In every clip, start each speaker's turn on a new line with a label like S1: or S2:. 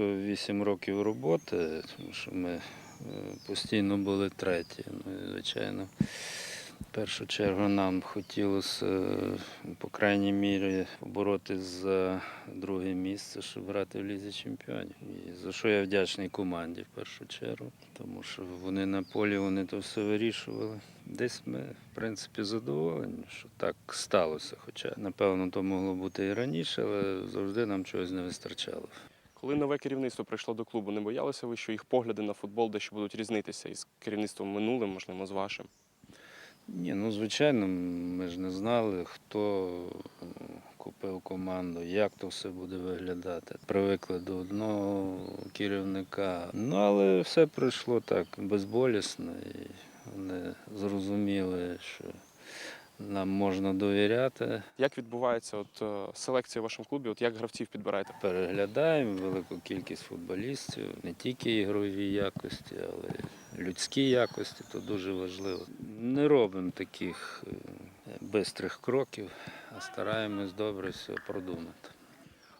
S1: Вісім років роботи, тому що ми е, постійно були треті. Ну, і, звичайно, в першу чергу нам хотілося, е, по крайній мірі, боротися за друге місце, щоб грати в лізі чемпіонів. І за що я вдячний команді в першу чергу, тому що вони на полі вони то все вирішували. Десь ми, в принципі, задоволені, що так сталося. Хоча, напевно, то могло бути і раніше, але завжди нам чогось не вистачало.
S2: Коли нове керівництво прийшло до клубу, не боялися ви, що їх погляди на футбол дещо будуть різнитися із керівництвом минулим, можливо, з вашим?
S1: Ні, ну звичайно, ми ж не знали, хто купив команду, як то все буде виглядати. Привикли до одного керівника. Ну, але все пройшло так безболісно, і вони зрозуміли, що нам можна довіряти.
S2: Як відбувається от, е, селекція в вашому клубі? От як гравців підбираєте?
S1: Переглядаємо велику кількість футболістів, не тільки ігрові якості, але й людські якості, то дуже важливо. Не робимо таких е, бистрих кроків, а стараємось добре все продумати.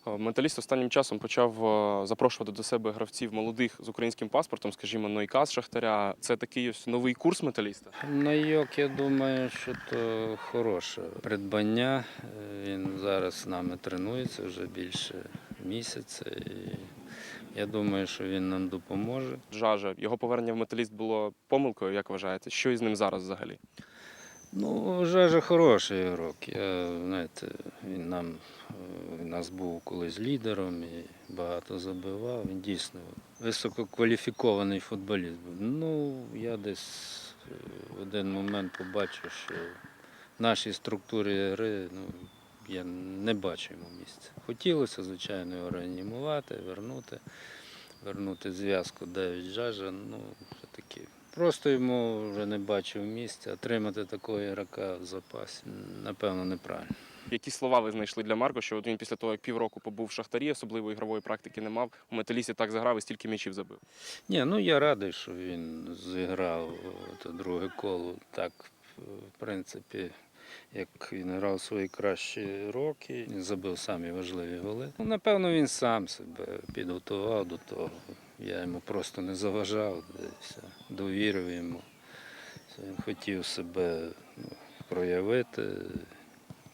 S2: Е, Менталіст останнім часом почав е, запрошувати до себе гравців молодих з українським паспортом, скажімо, Нойка з Шахтаря. Це такий ось новий курс металіста.
S1: Найок, я думаю, що то хороше придбання. Е, Він зараз з нами тренується вже більше місяця. І я думаю, що він нам допоможе.
S2: Жажа, його повернення в металіст було помилкою, як вважаєте? Що із ним зараз взагалі?
S1: Ну, Жажа хороший ігрок. Я, знаєте, він нам е, він нас був колись лідером і багато забивав. Він дійсно висококваліфікований футболіст. Ну, я десь е, в один момент побачив, що в нашій структурі гри ну, я не бачу йому місця. Хотілося, звичайно, його реанімувати, вернути, вернути зв'язку Девід Жажа. Ну, все-таки Просто йому вже не бачив місця. Отримати такого ігрока в запасі, напевно, неправильно.
S2: Які слова ви знайшли для Марко, що от він після того, як півроку побув в Шахтарі, особливо ігрової практики не мав, у металісті так заграв і стільки м'ячів забив.
S1: Ні, ну я радий, що він зіграв те друге коло. Так, в принципі, як він грав свої кращі роки, він забив самі важливі голи. Ну, напевно, він сам себе підготував до того. Я йому просто не заважав, десь, довірив йому. Він хотів себе ну, проявити.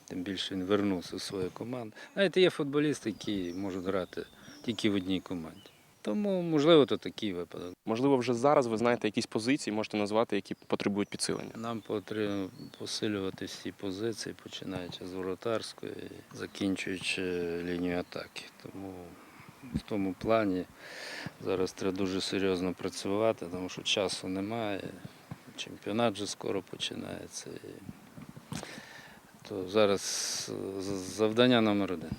S1: Тим більше він вернувся в свою команду. Знаєте, є футболісти, які можуть грати тільки в одній команді. Тому, можливо, то такий випадок.
S2: Можливо, вже зараз ви знаєте якісь позиції, можете назвати, які потребують підсилення.
S1: Нам потрібно посилювати всі позиції, починаючи з воротарської, закінчуючи лінію атаки. Тому в тому плані зараз треба дуже серйозно працювати, тому що часу немає. Чемпіонат вже скоро починається. То зараз завдання номер один.